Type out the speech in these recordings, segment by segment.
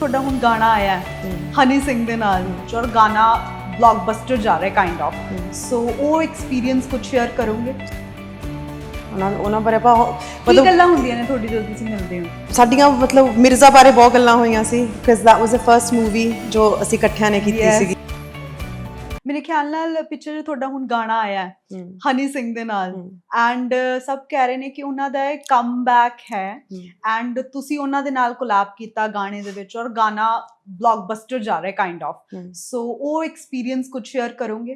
ਤੁਹਾਡਾ ਹੁਣ ਗਾਣਾ ਆਇਆ ਹੈ ਹਨੀ ਸਿੰਘ ਦੇ ਨਾਲ। ਔਰ ਗਾਣਾ ਬਲੌਕਬਸਟਰ ਜਾ ਰਿਹਾ ਕਾਈਂਡ ਆਫ ਸੋ ਉਹ ਐਕਸਪੀਰੀਅੰਸ ਕੁਝ ਸ਼ੇਅਰ ਕਰੋਗੇ? ਉਹਨਾਂ ਉਹਨਾਂ ਬਾਰੇ ਆਪਾਂ ਮਤਲਬ ਗੱਲਾਂ ਹੁੰਦੀਆਂ ਨੇ ਤੁਹਾਡੀ ਜਦੋਂ ਤੁਸੀਂ ਮਿਲਦੇ ਹੋ ਸਾਡੀਆਂ ਮਤਲਬ ਮਿਰਜ਼ਾ ਬਾਰੇ ਬਹੁਤ ਗੱਲਾਂ ਹੋਈਆਂ ਸੀ because that was the first movie ਜੋ ਅਸੀਂ ਇਕੱਠਿਆਂ ਨੇ ਕੀਤੀ. ਸੀਗੀ। ਖਿਆਲ ਨਾਲ ਪਿਕਚਰ ਤੁਹਾਡਾ ਹੁਣ ਗਾਣਾ ਆਇਆ ਹੈ ਹਨੀ ਸਿੰਘ ਦੇ ਨਾਲ। ਐਂਡ ਸਭ ਕਹਿ ਰਹੇ ਨੇ ਕਿ ਉਹਨਾਂ ਦਾ ਇਹ ਕਮਬੈਕ ਹੈ। ਐਂਡ ਤੁਸੀਂ ਉਹਨਾਂ ਦੇ ਨਾਲ ਕੋਲੈਬ ਕੀਤਾ ਗਾਣੇ ਦੇ ਵਿੱਚ ਔਰ ਗਾਣਾ ਬਲੌਕਬਸਟਰ ਜਾ ਰਿਹਾ ਕਾਈਂਡ ਆਫ। ਸੋ ਉਹ ਐਕਸਪੀਰੀਅੰਸ ਕੁਝ ਸ਼ੇਅਰ ਕਰੋਗੇ?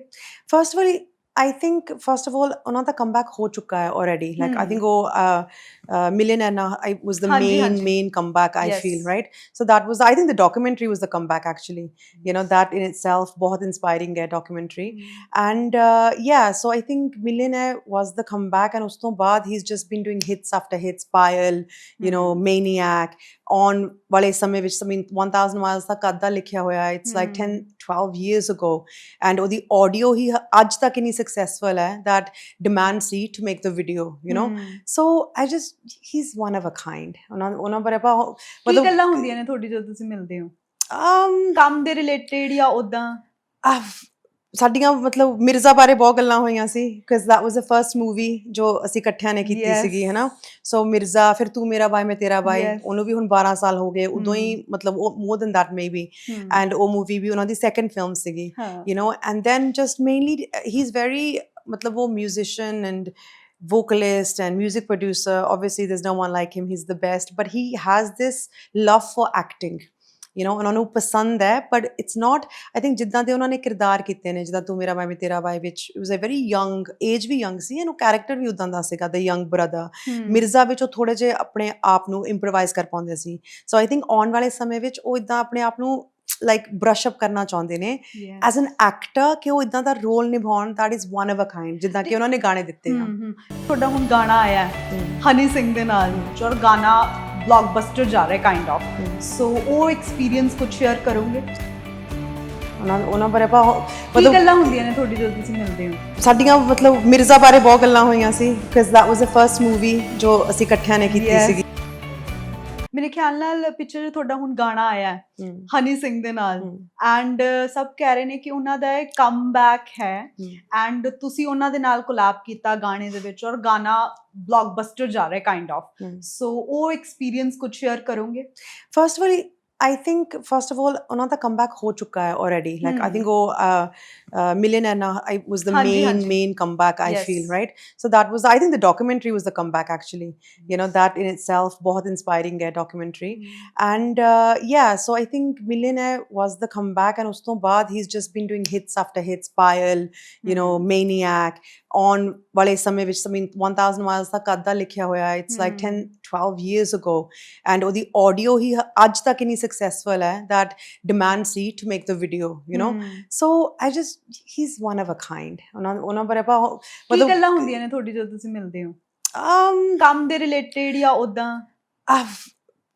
First of all I think first of all ਉਹਨਾਂ ਦਾ ਕਮਬੈਕ ਹੋ ਚੁੱਕਾ ਹੈ already like I Hmm. Think ਉਹ ਮਿਲੀਅਨਰ ਨਾ I was the main. Main comeback I Yes. feel right so that was I think the documentary was the comeback actually you know that in itself ਬਹੁਤ inspiring ਹੈ documentary and uh, yeah so I think millionaire was the comeback and ਉਸ ਤੋਂ ਬਾਅਦ he's just been doing hits after hits Payal you know maniac on ਵਾਲੇ ਸਮੇਂ ਵਿੱਚ mean 1000 miles ਦਾ ਕਾਦਾ ਲਿਖਿਆ ਹੋਇਆ it's like 10 12 years ago and ਉਹਦੀ audio ਹੀ ਹ- ਅੱਜ ਤੱਕ ਇਨੀ successful ਹੈ that demand C to make the video you know so I just he's one of a kind ਉਹਨਾਂ ਉਹਨਾਂ ਬਾਰੇ ਆਪਾਂ ਉਹ- ਕੀ ਗੱਲਾਂ ਹੁੰਦੀਆਂ ਨੇ ਤੁਹਾਡੀ ਜਦੋਂ ਤੁਸੀਂ ਮਿਲਦੇ ਹੋ um ਕੰਮ ਦੇ ਰਿਲੇਟਡ ਜਾਂ ਉਦਾਂ ਆਹ, ਸਾਡੀਆਂ ਮਤਲਬ ਮਿਰਜ਼ਾ ਬਾਰੇ ਬਹੁਤ ਗੱਲਾਂ ਹੋਈਆਂ ਸੀ because that was the first movie ਜੋ ਅਸੀਂ ਇਕੱਠਿਆਂ ਨੇ ਕੀਤੀ Yes. ਸੀਗੀ ਹੈਨਾ ਸੋ ਮਿਰਜ਼ਾ ਫਿਰ ਤੂੰ ਮੇਰਾ ਬਾਈ ਮੈਂ ਤੇਰਾ ਬਾਈ Yes. ਉਹਨੂੰ ਵੀ ਹੁਣ 12 ਸਾਲ ਹੋ ਗਏ ਉਦੋਂ ਹੀ ਹਮ। ਮਤਲਬ ਉਹ more than that maybe and ਉਹ ਮੂਵੀ ਵੀ ਉਹਨਾਂ ਦੀ ਸੈਕੰਡ ਫਿਲਮ ਸੀਗੀ ਹਾਂ you know and then just mainly he's very matlab wo musician and vocalist and music producer obviously there's no one like him he's the best but he has this love for acting you know ਉਹਨਾਂ ਨੂੰ ਪਸੰਦ ਹੈ but it's not i think ਜਿੱਦਾਂ ਦੇ ਉਹਨਾਂ ਨੇ ਕਿਰਦਾਰ ਕੀਤੇ ਨੇ ਜਿੱਦਾਂ ਤੂੰ ਮੇਰਾ ਮੈਂ ਤੇਰਾ ਬਾਈ ਵਿੱਚ was a very young age we young ਸੀ ਇਹਨੂੰ ਕੈਰੈਕਟਰ ਵੀ ਉਦਾਂ ਦਾ ਸੀਗਾ the young brother ਮਿਰਜ਼ਾ ਵਿੱਚ ਉਹ ਥੋੜੇ ਜਿਹੇ ਆਪਣੇ ਆਪ ਨੂੰ ਇੰਪਰੋਵਾਈਜ਼ ਕਰ ਪਾਉਂਦੇ ਸੀ। ਸੋ ਆਈ ਥਿੰਕ ਆਉਣ ਵਾਲੇ ਸਮੇਂ ਵਿੱਚ ਉਹ ਇਦਾਂ ਆਪਣੇ ਆਪ ਨੂੰ ਲਾਈਕ ਬ੍ਰਸ਼ ਅਪ ਕਰਨਾ ਚਾਹੁੰਦੇ ਨੇ। ਐਜ਼ ਐਨ ਐਕਟਰ ਕਿ ਉਹ ਇਦਾਂ ਦਾ ਰੋਲ ਨਿਭਾਉਣ that is one of a kind ਜਿੱਦਾਂ ਕਿ ਉਹਨਾਂ ਨੇ ਗਾਣੇ ਦਿੱਤੇ ਆ। ਤੁਹਾਡਾ ਹੁਣ ਗਾਣਾ ਆਇਆ ਹਨੀ ਸਿੰਘ ਦੇ ਨਾਲ ਔਰ ਗਾਣਾ ਬਲੌਕਬਸਟਰ ਜਾ ਰਿਹਾ ਕਾਈਂਡ ਆਫ ਸੋ ਉਹ ਐਕਸਪੀਰੀਅੰਸ ਕੁਝ ਸ਼ੇਅਰ ਕਰੋਗੇ ਕੀ ਉਹਨਾਂ ਉਹਨਾਂ ਬਾਰੇ ਆਪਾਂ ਮਤਲਬ ਗੱਲਾਂ ਹੁੰਦੀਆਂ ਨੇ ਤੁਹਾਡੀ ਜਦੋਂ ਤੁਸੀਂ ਮਿਲਦੇ ਹੋ ਸਾਡੀਆਂ ਮਤਲਬ ਮਿਰਜ਼ਾ ਬਾਰੇ ਬਹੁਤ ਗੱਲਾਂ ਹੋਈਆਂ ਸੀ because that was the first movie ਜੋ ਅਸੀਂ ਇਕੱਠਿਆਂ ਨੇ ਕੀਤੀ. ਸੀਗੀ ਮੇਰੇ ਖਿਆਲ ਨਾਲ ਪਿਕਚਰ ਤੁਹਾਡਾ ਹੁਣ ਗਾਣਾ ਆਇਆ ਹੈ ਹਨੀ ਸਿੰਘ ਦੇ ਨਾਲ। ਐਂਡ ਸਭ ਕਹਿ ਰਹੇ ਨੇ ਕਿ ਉਹਨਾਂ ਦਾ ਇਹ ਕਮਬੈਕ ਹੈ। ਐਂਡ ਤੁਸੀਂ ਉਹਨਾਂ ਦੇ ਨਾਲ ਕੋਲੈਬ ਕੀਤਾ ਗਾਣੇ ਦੇ ਵਿੱਚ ਔਰ ਗਾਣਾ ਬਲੌਕਬਸਟਰ ਜਾ ਰਿਹਾ ਕਾਈਂਡ ਆਫ। ਸੋ ਉਹ ਐਕਸਪੀਰੀਅੰਸ ਕੁਝ ਸ਼ੇਅਰ ਕਰੋਗੇ? First of all I think first of all ਉਹਨਾਂ ਦਾ ਕਮਬੈਕ ਹੋ ਚੁੱਕਾ ਹੈ already like I Hmm. Think ਉਹ ਮਿਲੀਅਨਰ ਨਾ ਆਈ ਵਾਸ ਦ ਹਾਂਜੀ, ਮੇਨ ਹਾਂਜੀ। Main comeback I Yes. Feel right so that was i think the documentary was the comeback actually you know that in itself ਬਹੁਤ inspiring ਹੈ documentary and uh, yeah so i think millionaire was the comeback and ਉਸ ਤੋਂ ਬਾਅਦ he's just been doing hits after hits Payal you know maniac on ਵਾਲੇ ਸਮੇਂ ਵਿੱਚ mean 1000 miles ਦਾ ਕਾਦਾ ਲਿਖਿਆ ਹੋਇਆ it's like 10 12 years ago and ਉਹਦੀ audio ਹੀ ਹ- ਅੱਜ ਤੱਕ ਇਨੀ successful ਹੈ that demand C to make the video you know so i just he's one of a kind ਉਹਨਾਂ ਉਹਨਾਂ ਬਾਰੇ ਆਪਾਂ ਉਹ- ਕੀ ਗੱਲਾਂ ਹੁੰਦੀਆਂ ਨੇ ਤੁਹਾਡੀ ਜਦੋਂ ਤੁਸੀਂ ਮਿਲਦੇ ਹੋ um ਕੰਮ ਦੇ ਰਿਲੇਟਡ ਜਾਂ ਉਦਾਂ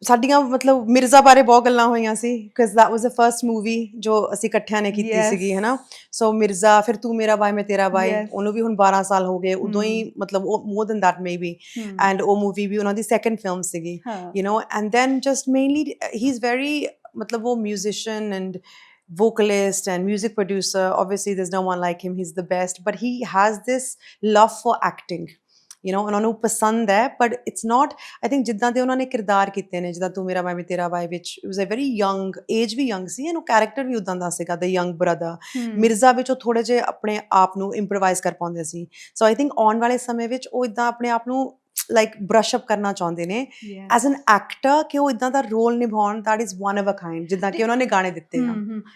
ਸਾਡੀਆਂ ਮਤਲਬ ਮਿਰਜ਼ਾ ਬਾਰੇ ਬਹੁਤ ਗੱਲਾਂ ਹੋਈਆਂ ਸੀ because that was the first movie ਜੋ ਅਸੀਂ ਇਕੱਠਿਆਂ ਨੇ ਕੀਤੀ Yes. ਸੀਗੀ ਹੈਨਾ ਸੋ ਮਿਰਜ਼ਾ ਫਿਰ ਤੂੰ ਮੇਰਾ ਬਾਈ ਮੈਂ ਤੇਰਾ ਬਾਈ Yes. ਉਹਨੂੰ ਵੀ ਹੁਣ 12 ਸਾਲ ਹੋ ਗਏ ਉਦੋਂ ਹੀ ਮਤਲਬ ਉਹ more than that maybe and ਉਹ ਮੂਵੀ ਵੀ ਉਹਨਾਂ ਦੀ ਸੈਕੰਡ ਫਿਲਮ ਸੀਗੀ ਹਾਂ you know and then just mainly he's very matlab wo musician and vocalist and music producer obviously there's no one like him he's the best but he has this love for acting you know ਉਹਨਾਂ ਨੂੰ ਪਸੰਦ ਹੈ but it's not i think ਜਿੱਦਾਂ ਦੇ ਉਹਨਾਂ ਨੇ ਕਿਰਦਾਰ ਕੀਤੇ ਨੇ ਜਿੱਦਾਂ ਤੂੰ ਮੇਰਾ ਮੈਂ ਤੇਰਾ ਬਾਈ ਵਿੱਚ it was a very young age we young ਸੀ ਇਹਨੂੰ ਕੈਰੈਕਟਰ ਵੀ ਉਦਾਂ ਦਾ ਸੀਗਾ the young brother. ਮਿਰਜ਼ਾ ਵਿੱਚ ਉਹ ਥੋੜੇ ਜਿਹੇ ਆਪਣੇ ਆਪ ਨੂੰ ਇੰਪਰੋਵਾਈਜ਼ ਕਰ ਪਾਉਂਦੇ ਸੀ। ਸੋ ਆਈ ਥਿੰਕ ਆਉਣ ਵਾਲੇ ਸਮੇਂ ਵਿੱਚ ਉਹ ਇਦਾਂ ਆਪਣੇ ਆਪ ਨੂੰ ਲਾਈਕ ਬ੍ਰਸ਼ ਅਪ ਕਰਨਾ ਚਾਹੁੰਦੇ ਨੇ। ਐਜ਼ ਐਨ ਐਕਟਰ ਕਿ ਉਹ ਇਦਾਂ ਦਾ ਰੋਲ ਨਿਭਾਉਣ that is one of a kind ਜਿੱਦਾਂ ਕਿ ਉਹਨਾਂ ਨੇ ਗਾਣੇ ਦਿੱਤੇ ਆ।